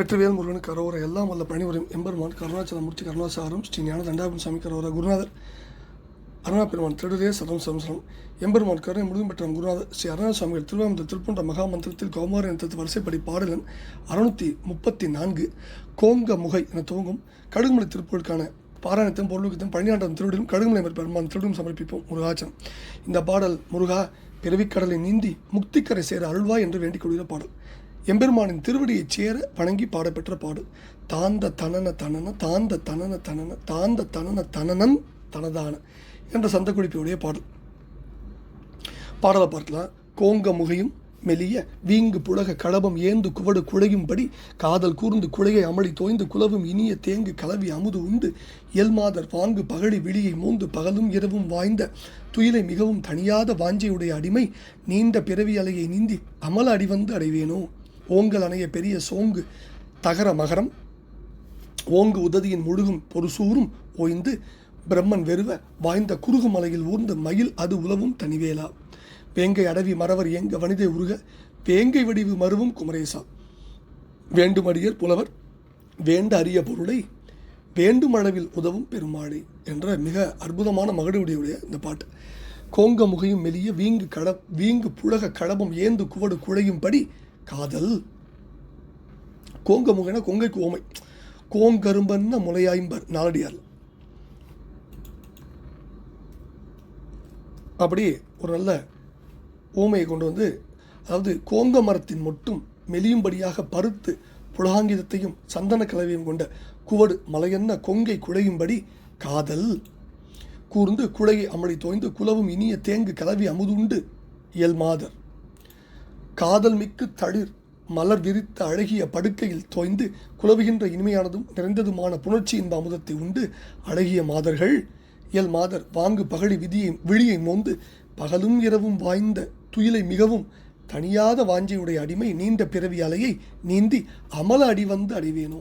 வெற்றிவேல் முருகன் கரோர எல்லாம் வல்ல பணிவரும் எம்பெருமான் கருணாச்சலம் மூர்த்தி கருணாசாரம் ஸ்ரீ ஞான தண்டாபன் சாமி கரோர குருநாதர் அருணா பெருமான் திருடரே சதம் சம்சரம் எம்பெருமான் கருணை முழுதும் பெற்ற குருநாதர் ஸ்ரீ அருணா சுவாமிகள் திருவாமந்த திருப்பூன்ற மகாமந்திரத்தில் கௌமார என்ற வரிசைப்படி பாடலன் அறுநூற்றி முப்பத்தி நான்கு கோங்க முகை என துவங்கும் கடுகுமலை திருப்பூருக்கான பாராயணத்தையும் பொருளுக்கத்தையும் பழனியாண்டம் திருவிடும் கடுகுமலை பெருமான் திருடும் சமர்ப்பிப்போம் முருகாச்சனம் இந்த பாடல் முருகா பிறவிக்கடலை நீந்தி முக்திக்கரை சேர அருள்வா என்று வேண்டிக் கொள்கிற பாடல். எம்பெருமானின் திருவடியைச் சேர வணங்கி பாடப்பெற்ற பாடல் தாந்த தனன தனன தாந்த தனன தனன தாந்த தனன தனனன் தனதான என்ற சந்த குறிப்பையுடைய பாடல். பாடலை பார்க்கலாம். கோங்க முகையும் மெலிய வீங்கு புலக கடபம் ஏந்து குவடு குழையும்படி காதல் கூர்ந்து குழையை அமளி தோய்ந்து குலவும் இனிய தேங்கு கலவி அமுது உண்டு. எல்மாதர் வாங்கு பகடி விழியை மூந்து பகலும் இரவும் வாய்ந்த துயிலை மிகவும் தனியாத வாஞ்சையுடைய அடிமை நீண்ட பிறவி அலையை நீந்தி அமல அடிவந்து அடைவேனோ? ஓங்கல் அணைய பெரிய சோங்கு. தகர மகரம். ஓங்கு உததியின் முழுகும் பொறுசூரும் ஓய்ந்து பிரம்மன் வெறுவ வாய்ந்த குறுகு மலையில் ஊர்ந்த மயில் அது உலவும் தனிவேலா. வேங்கை அடவி மறவர் ஏங்க வனிதை உருக வேங்கை வடிவு மருவும் குமரேசா. வேண்டுமடியர் புலவர் வேண்ட அரிய பொருளை வேண்டும் அளவில் உதவும் பெருமாளை என்ற மிக அற்புதமான மகடுடைய இந்த பாட்டு. கோங்க முகையும் மெலிய வீங்கு கட வீங்கு புலக கடபம் ஏந்து குவடு குழையும்படி காதல். கோங்க முகைனா கொங்கைக்கு ஓமை. கோங்கரும்பன்ன முளையாய்ம்பர் நாலடியார். அப்படி ஒரு நல்ல ஓமையை கொண்டு வந்து அதாவது கோங்க மரத்தின் மட்டும் மெலியும்படியாக பருத்து புலகாங்கிதத்தையும் சந்தன கலவையும் கொண்ட குவடு மலையென்ன கொங்கை குழையும்படி காதல். கூர்ந்து குழையை அமளி தோய்ந்து குலவும் இனிய தேங்கு கலவி அமுதுண்டு இயல்மாதர். காதல் மிக்கு தளிர் மலர் விரித்த அழகிய படுக்கையில் தோய்ந்து குலவுகின்ற இனிமையானதும் நிறைந்ததுமான புணர்ச்சி இன்ப அமுதத்தை உண்டு. அழகிய மாதர்கள் இயல் மாதர் வாங்கு பகழி விதியை விழியை மோந்து பகலும் இரவும் வாய்ந்த துயிலை மிகவும் தனியாத வாஞ்சையுடைய அடிமை நீண்ட பிறவி அலையை நீந்தி அமல அடி வந்து அடைவேனோ?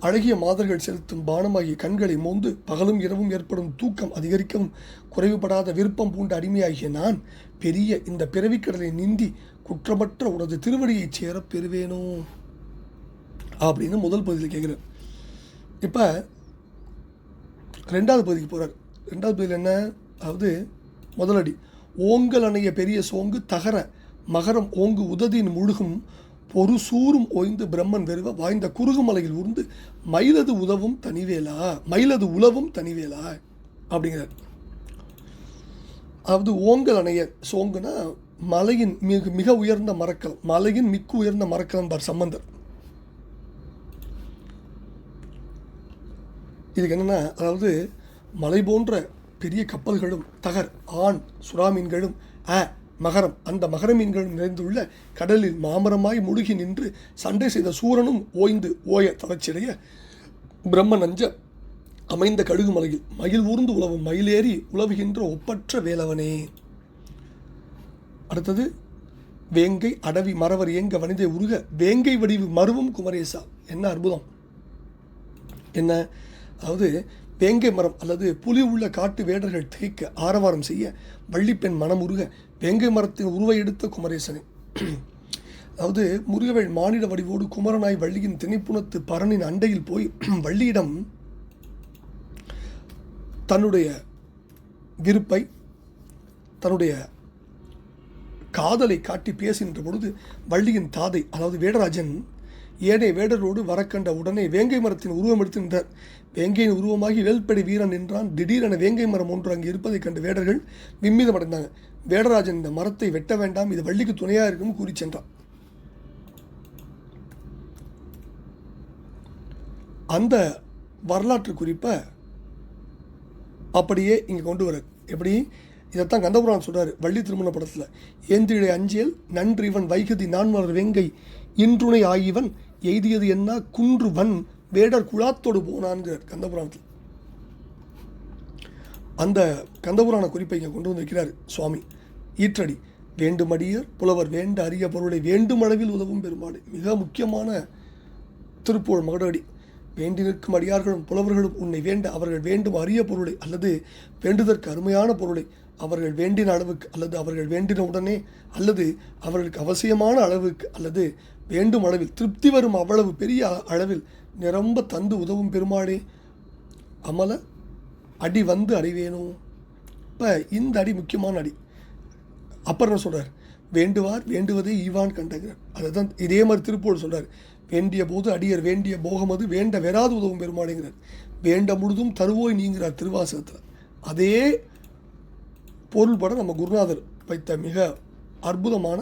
அழகிய மாதர்கள் செலுத்தும் பானமாகிய கண்களை மோந்து பகலும் இரவும் ஏற்படும் தூக்கம் அதிகரிக்கவும் குறைவுபடாத விருப்பம் பூண்ட அடிமையாகிய நான் பெரிய இந்த பிறவிக்கடலை நீந்தி குற்றமற்ற உனது திருவடியைச் சேரப் பெறுவேனோ? அப்படின்னு முதல் பகுதியில் கேட்குறார். இப்போ ரெண்டாவது பகுதிக்கு போகிறார் ரெண்டாவது பகுதியில் என்ன? அதாவது முதலடி ஓங்கல் அணைய பெரிய சோங்கு தகர மகரம் ஓங்கு உததியின் முழுகும் பொறுசூரும் ஓய்ந்து பிரம்மன் வெறுவ வாய்ந்த குறுகுமலையில் உருந்து மயிலது உதவும் தனிவேலா? மயிலது உலவும் தனிவேலா? அப்படிங்கிறார். அதாவது ஓங்கல் அணைய சோங்குனா மலையின் மிக மிக உயர்ந்த மரக்கல் மலையின் மிக்க உயர்ந்த மரக்கலம்பார் சம்பந்தர். இதுக்கு என்னென்னா அதாவது மலை போன்ற பெரிய கப்பல்களும் தகர் ஆண் சுறாமீன்களும் அ மகரம். அந்த மகர மீன்கள் நிறைந்துள்ள கடலில் மாமரமாய் முழுகி நின்று சண்டை செய்த சூரனும் ஓய்ந்து ஓய தளர்ச்சியடைய பிரம்ம நஞ்ச அமைந்த கடுகு மலையில் மயில் ஊர்ந்து உழவும் மயிலேறி உழவுகின்ற ஒப்பற்ற வேலவனே. அடுத்தது வேங்கை அடவி மறவர் ஏங்க வனிதை உருக வேங்கை வடிவு மருவும் குமரேசா. என்ன அற்புதம். என்ன? அதாவது வேங்கை மரம் அல்லது புலி உள்ள காட்டு வேடர்கள் திகைக்க ஆரவாரம் செய்ய வள்ளிப்பெண் மனமுருக வேங்கை மரத்தின் உருவை எடுத்த குமரேசனை. அதாவது முருகவேள் மானிட வடிவோடு குமரனாய் வள்ளியின் திணைப்புணத்து பரனின் அண்டையில் போய் வள்ளியிடம் தன்னுடைய விருப்பை தன்னுடைய காதலை காட்டி பேசுகின்ற பொழுது வள்ளியின் தாதை அதாவது வேடராஜன் ஏனைய வேடரோடு வரக்கண்ட உடனே வேங்கை மரத்தின் உருவம் எடுத்து நின்றார். வேங்கையின் உருவமாகி வேல்படி வீரன் நின்றான். திடீரென வேங்கை மரம் ஒன்று அங்கு இருப்பதைக் கண்டு வேடர்கள் விம்மிதம் அடைந்தாங்க வேடராஜன் இந்த மரத்தை வெட்ட வேண்டாம் இது வள்ளிக்கு துணையாக இருக்கும் கூறி சென்றான். அந்த வரலாற்று குறிப்பை அப்படியே இங்கே கொண்டு வர. எப்படி? இதைத்தான் கந்தபுரான் சொல்றாரு வள்ளி திருமண படத்தில். ஏந்திழை அஞ்சியல் நன்றிவன் வைகதி நான்மலர் வெங்கை இன்றுணை ஆகியவன் எய்தியது என்ன? குன்றுவன் வேடர் குழாத்தோடு போனான்கிறார் கந்தபுராணத்தில். அந்த கந்தபுராண குறிப்பை இங்கே கொண்டு வந்திருக்கிறார் சுவாமி. ஈற்றடி வேண்டுமடியர் புலவர் வேண்ட அரிய பொருளை வேண்டும் அளவில் உதவும் பெருமாடு. மிக முக்கியமான திருப்பூர் மகடடி. வேண்டி நிற்கும் அடியார்களும் புலவர்களும் உன்னை வேண்ட அவர்கள் வேண்டும் அரிய பொருளை அல்லது வேண்டுதற்கு அருமையான பொருளை அவர்கள் வேண்டின அளவுக்கு அல்லது அவர்கள் வேண்டின உடனே அல்லது அவர்களுக்கு அவசியமான அளவுக்கு அல்லது வேண்டும் அளவில் திருப்தி வரும் அவ்வளவு பெரிய அளவில் நிரம்ப தந்து உதவும் பெருமாளே. அமல அடி வந்து அறிவேணும் இப்போ இந்த அடி முக்கியமான அடி. அப்புறம் சொல்கிறார் வேண்டுவார் வேண்டுவதை ஈவான் கண்டகிறார் அதுதான் இதே மாதிரி திருப்பூர் சொல்கிறார் வேண்டிய போது அடியர் வேண்டிய போகமது வேண்ட வெறாது உதவும் பெருமாளுங்கிறார். வேண்ட முழுதும் தருவோய் நீங்கிறார் திருவாசகத்தில். அதே பொருள்பட நம்ம குருநாதர் வைத்த மிக அற்புதமான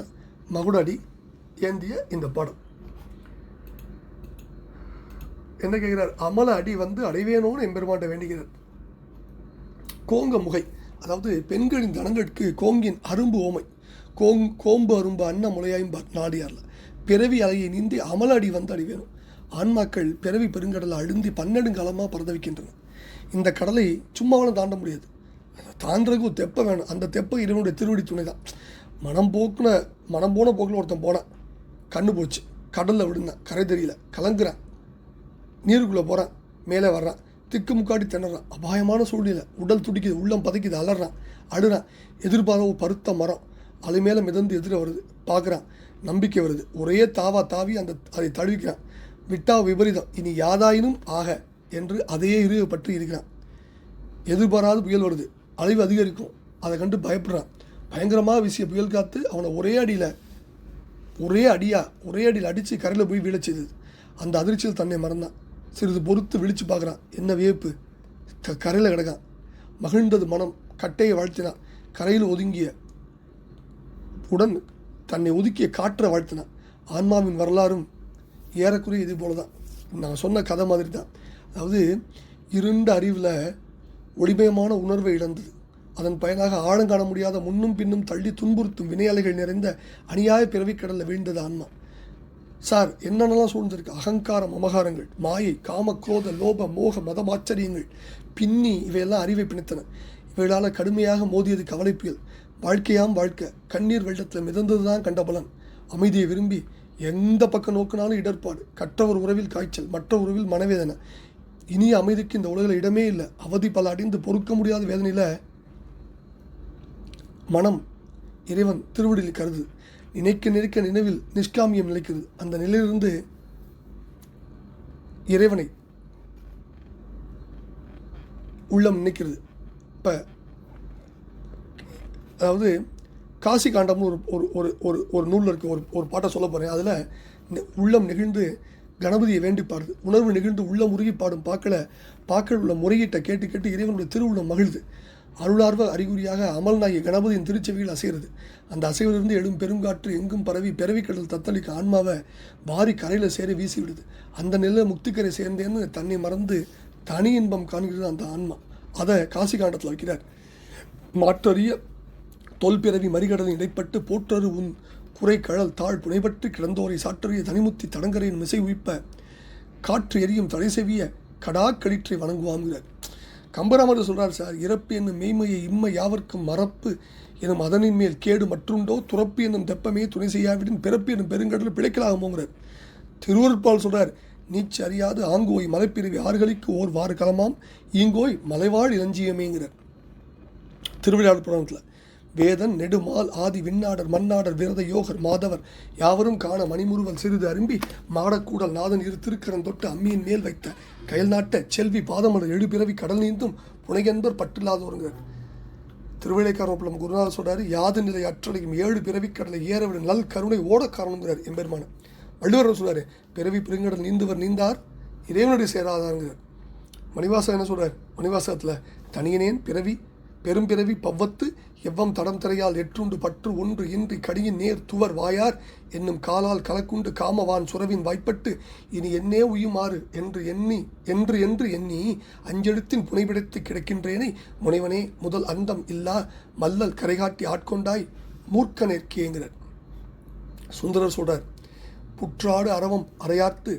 மகுடடி ஏந்திய இந்த படம் என்ன கேட்கிறார்? அமல அடி வந்து அடைவேனோன்னு எம்பெருமாட்ட வேண்டுகிறார் கோங்க முகை அதாவது பெண்களின் தனங்களுக்கு கோங்கின் அரும்பு ஓமை. கோங் கோம்பு அரும்பு அன்ன முளையாய்ம்பார் நாடியாரில். பிறவி அலையை நீந்தி அமல அடி வந்து அடைவேணும் ஆன்மாக்கள் பிறவி பெருங்கடலை அழுந்தி பன்னெடுங்காலமாக பரதவிக்கின்றன இந்த கடலை சும்மாவெல்லாம் தாண்ட முடியாது. தாண்டறதுக்கு ஒரு தெப்பை வேணும். அந்த தெப்பை இறைவனுடைய திருவடி துணை தான் மனம் போக்குன மனம் போன போக்கில் ஒருத்தன் போனான். கண்ணு போச்சு. கடலில் விழுந்தேன். கரை தெரியல. கலங்குறேன். நீருக்குள்ளே போகிறான் மேலே வர்றான். திக்கு முக்காடி திணறான். அபாயமான சூழ்நிலை. உடல் துடிக்குது. உள்ளம் பதைக்குது. அலறான். அழுறான். எதிர்பாராத ஒரு பருத்த மரம். அது மேலே மிதந்து எதிர வருது. பார்க்குறான். நம்பிக்கை வருது. ஒரே தாவா தாவி அந்த அதை தழுவிக்கிறான். விட்டா விபரீதம். இனி யாதாயினும் ஆக என்று அதையே இறுக பற்றி இருக்கிறான். எதிர்பாராத புயல் வருது. அழிவு அதிகரிக்கும். அதை கண்டு பயப்படுறான். பயங்கரமாக வீசிய புயல் காத்து அவனை ஒரே அடியில் ஒரே அடியா ஒரே அடியில் அடித்து கரையில் போய் வீழ செய்தது அந்த அதிர்ச்சியில் தன்னை மறந்தான். சிறிது பொறுத்து விழிச்சு பார்க்குறான். என்ன வியப்பு? க கரையில் கிடக்கான். மகிழ்ந்தது மனம் கட்டையை வாழ்த்தினான். கரையில் ஒதுங்கிய உடன் தன்னை ஒதுக்கிய காற்றை வாழ்த்தினான். ஆன்மாவின் வரலாறும் ஏறக்குறைய இது போல தான் நான் சொன்ன கதை மாதிரி தான் அதாவது இருண்ட அறிவில் ஒளிமயமான உணர்வை இழந்தது. அதன் பயனாக ஆழம் காண முடியாத முன்னும் பின்னும் தள்ளி துன்புறுத்தும் வினையாலைகள் நிறைந்த அநியாய பிறவிக்கடலில் வீழ்ந்தது ஆன்மா. சார் என்னென்னலாம் சூழ்ந்திருக்கு? அகங்காரம் அமகாரங்கள் மாயை காம குரோத லோப மோக மதமாச்சரியங்கள் பின்னி இவையெல்லாம் அறிவை பிணைத்தன. இவைகளால் கடுமையாக மோதியது கவலைப்பியல் வாழ்க்கையாம் வாழ்க்கை. கண்ணீர் வெள்ளத்தில் மிதந்தது தான் கண்ட பலன். அமைதியை விரும்பி எந்த பக்கம் நோக்கினாலும் இடர்பாடு. கற்றவர் உறவில் காய்ச்சல் மற்ற உறவில் மனவேதனை. இனிய அமைதிக்கு இந்த உலகில் இடமே இல்லை. அவதி பல அடைந்து பொறுக்க முடியாத வேதனையில் மனம் இறைவன் திருவடியில் கருது. நினைக்க நினைக்க நினைவில் நிஷ்காமியம் நிலைக்கிறது. அந்த நிலையிலிருந்து இறைவனை உள்ளம் நினைக்கிறது. இப்போ அதாவது காசி காண்டம்னு ஒரு ஒரு ஒரு ஒரு ஒரு நூலில் இருக்க. ஒரு ஒரு பாட்டை சொல்ல போகிறேன் அதில் உள்ளம் நெகிழ்ந்து கணபதியை வேண்டி பாடுது. உணர்வு நெகிழ்ந்து உள்ளம் உருகி பாடும் பாக்களை பாக்கள் உள்ள முறையீட்டை கேட்டு கேட்டு இறைவனுடைய திருவுள்ளம் மகிழ்து. அருளார்வ அறிகுறியாக அமல்நாயகி கணபதியின் திருச்செவியில் அசைகிறது. அந்த அசைவிலிருந்து எழும் பெருங்காற்று எங்கும் பரவி பிறவிக்கடல் தத்தளிக்க ஆன்மாவை வாரி கரையில் சேர வீசி விடுது அந்த நிலையில் முக்திக்கரை சேர்ந்தேன்னு தன்னை மறந்து தனி இன்பம் காண்கிறது அந்த ஆன்மா. அதை காசி காண்டத்தில் வைக்கிறார் மாற்றறிய தொல்பிறவி மறிகடலின் இடைப்பட்டு போற்றரு உன் குறை கழல் தாழ் புனைபற்றி கிடந்தோரை சாற்றறிய தனிமுத்தி தடங்கரையின் மிசை உயிப்ப காற்று எரியும் தடை செவிய கடாக்களிற்றை வணங்குவாங்கிறார் கம்பராமர் சொல்கிறார் சார் இறப்பு என்னும் மெய்மையை இம்மை யாவர்க்கும் மறப்பு எனும் அதனின் மேல் கேடு மற்றுண்டோ துறப்பு என்னும் தெப்பமே துணை செய்யாவிடின் பிறப்பு என்னும் பெருங்கடல் பிழைக்கலாகுமோங்கிறார். திருவருட்பால் சொல்கிறார் நீச்சு அறியாது ஆங்கோய் மலைப்பிரிவி ஆறுகளுக்கு ஓர் வாறு களமாம் ஈங்கோய் மலைவாழ் இளஞ்சியமேங்கிறார். திருவிழா புராணத்தில். வேதன் நெடுமால் ஆதி விண்ணாடர் மன்னாடர் விரத யோகர் மாதவர் யாவரும் காண மணிமுருவல் சிறிது அரும்பி மாடக்கூடல் நாதன் இரு திருக்கரன் தொட்டு அம்மியின் மேல் வைத்த கயல் நாட்ட செல்வி பாதமலர் எழுபிறவி கடல் நீந்தும் புனையன்பர் பற்றில்லாதவருங்கிறார் திருவிழைக்காரப்பில் குருநாதர் சொல்றாரு யாது நிலை அற்றலையும் ஏழு பிறவி கடலை ஏறவிட நல் கருணை ஓட காரணங்கிறார் எம்பெருமான. வள்ளுவர் சொல்றாரு பிறவி பெருங்கடல் நீந்துவர் நீந்தார் இறைவனுடைய சேராதாருங்கிறார் மணிவாசகம் என்ன சொல்றார் மணிவாசகத்தில் தனியனேன் பிறவி பெரும் பிறவி பவ்வத்து எவ்வம் தடம் திரையால் எற்றுண்டு பற்று ஒன்று இன்றி கடியின் நேர் துவர் வாயார். என்னும் காலால் கலக்குண்டு காமவான் சுரவின் வாய்ப்பட்டு இனி என்னே உயுமாறு என்று எண்ணி என்று என்று எண்ணி அஞ்செழுத்தின் புனைபிடித்து கிடக்கின்றேனை முனைவனே முதல் அந்தம் இல்லா மல்லல் கரைகாட்டி ஆட்கொண்டாய் மூர்க்க நிற்கேங்கிறார் சுந்தரர் சொல்றார் புற்றாடு அரவம் அறையாத்து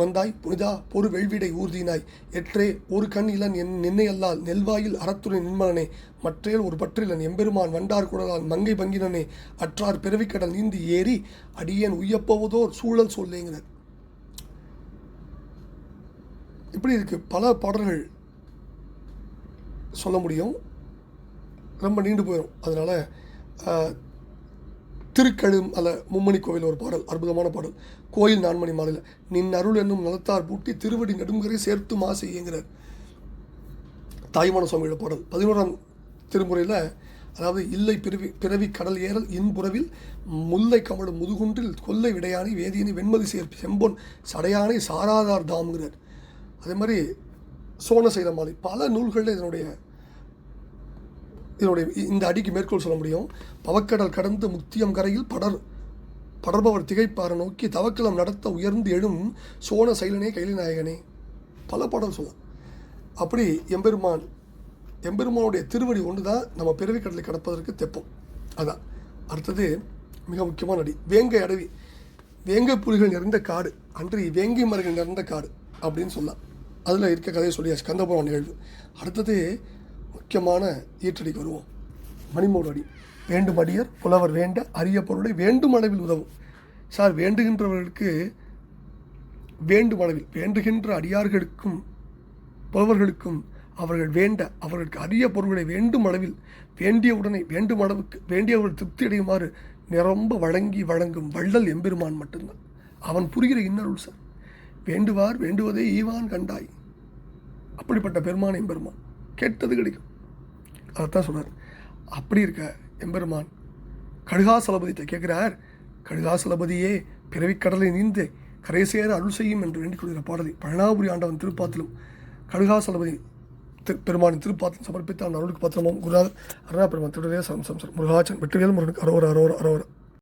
வந்தாய் புனிதா பொறு வெள்விடை ஊர்தினாய். எற்றே ஒரு கண் இளன் என் நின்னையல்லால் நெல்வாயில் அறத்துறை நின்மலனே. மற்றேல் ஒரு பற்றிலன் எம்பெருமான் வண்டார் குடலால் மங்கை பங்கினனே. அற்றார் பிறவிக்கடல் நீந்தி ஏறி அடியேன் உய்யப்போவதோர் சூழல் சொல்லேங்கிறார் இப்படி இருக்கு பல பாடல்கள் சொல்ல முடியும். ரொம்ப நீண்டு போயிடும் அதனால் திருக்கழும் அல்ல மும்மணி கோவில் ஒரு பாடல் அற்புதமான பாடல். கோயில் நான்மணி மாலையில். நின் அருள் என்னும் நலத்தார் பூட்டி திருவடி நெடுங்கரை சேர்த்து மாசு இயங்குகிறார் தாய்மான சுவாமியோட பாடல். பதினோராம் திருமுறையில் அதாவது இல்லை பிறவி பிறவி கடல் ஏறல் இன்புறவில் முல்லை கமலும் முதுகுன்றில் கொல்லை விடையானை வேதியனை வெண்மதி சேர்ப்பு செம்பொன் சடையானை சாராதார் தாம்ங்கிறார். அதே மாதிரி சோனசைல மாலை. பல நூல்களில் இதனுடைய இதனுடைய இந்த அடிக்கு மேற்கோள் சொல்ல முடியும். பவக்கடல் கடந்து முத்தியம் கரையில் படர் படர்பவர் திகைப்பார நோக்கி தவக்கலம் நடத்த உயர்ந்து எழும் சோன சைலனே கைலி நாயகனே. பல பாடல் சொல்லலாம் அப்படி எம்பெருமான் எம்பெருமானுடைய திருவடி ஒன்று தான் நம்ம பிறவி கடலை கடப்பதற்கு தெப்பம். அதான் அடுத்தது மிக முக்கியமான அடி. வேங்கை அடவி. வேங்கை புலிகள் நிறைந்த காடு. அன்றி வேங்கை மரங்கள் நிறைந்த காடு அப்படின்னு சொல்லலாம். அதில் இருக்க கதையை சொல்லியாச்சு. கந்தபுரம் நிகழ்வு. அடுத்தது முக்கியமான ஈற்றடிக்கு வருவோம் மணிமூடு அடி வேண்டுமடியர் புலவர் வேண்ட அரிய பொருளை வேண்டும் அளவில் உதவும். சார் வேண்டுகின்றவர்களுக்கு வேண்டும் அளவில் வேண்டுகின்ற அடியார்களுக்கும் புலவர்களுக்கும் அவர்கள் வேண்ட அவர்களுக்கு அரிய பொருள்களை வேண்டும் அளவில் வேண்டிய உடனே வேண்டும் அளவுக்கு வேண்டியவர்கள் திருப்தி அடையுமாறு நிரம்ப வழங்கி வழங்கும் வள்ளல் எம்பெருமான் மட்டும்தான். அவன் புரிகிற இன்னருள் சார். வேண்டுவார் வேண்டுவதே ஈவான் கண்டாய். அப்படிப்பட்ட பெருமான் எம்பெருமான். கேட்டது கிடைக்கும். அதைத்தான் சொன்னார். அப்படி இருக்க எம்பெருமான் கடுகாசலபதிட்ட கேட்குறார். கடுகாசலபதியே பிறவிக்கடலை நீந்து கரை சேர அருள் செய்யும் என்று வேண்டிக் கொள்கிற பாடலை பழனாபுரி ஆண்டவன் திருப்பாத்திலும் கடுகாசலபதி திரு பெருமானின் திருப்பாத்திலும் சமர்ப்பித்த அந்த அருளுக்கு பத்திரமும் குருநாதர் அருணா பெருமான் திருடைய சம்சம் முருகாச்சன் வெற்றிவேல் முருகனுக்கு அரோர அரோர அரோர.